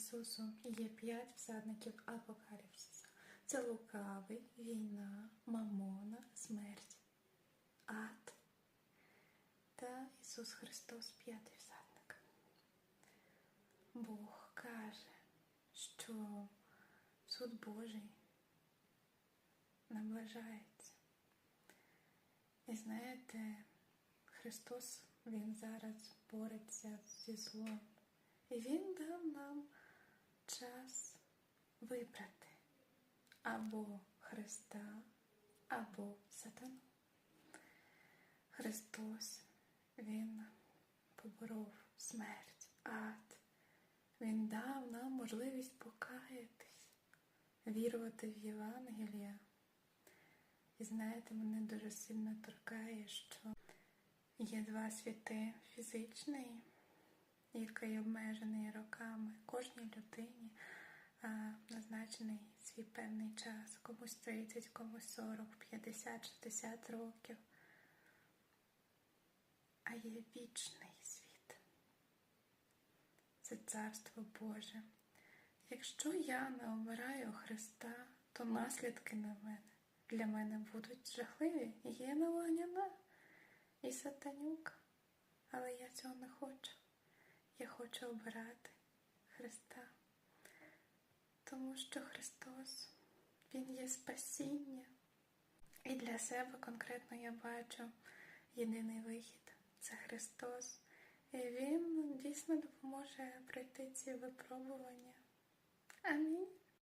Ісусу є п'ять всадників апокаліпсиса. Це лукавий, війна, мамона, смерть, ад та Ісус Христос п'ятий всадник. Бог каже, що суд Божий наближається. І знаєте, Христос Він зараз бореться зі злом. І Він дав нам час вибрати або Христа, або сатану. Христос, Він поборов смерть, ад. Він дав нам можливість покаятись, вірувати в Євангелія. І знаєте, мене дуже сильно торкає, що є два світи фізичний, який обмежений роками кожній людині, назначений певний час, комусь 30, комусь 40, 50, 60 років. А є вічний світ. Це царство Боже. Якщо я не обираю Христа, то наслідки на мене для мене будуть жахливі. Є наваняна і сатанюка. Але я цього не хочу. Я хочу обирати Христа. Тому що Христос, Він є спасіння. І для себе конкретно я бачу єдиний вихід це Христос. І Він дійсно допоможе пройти ці випробування. Амінь.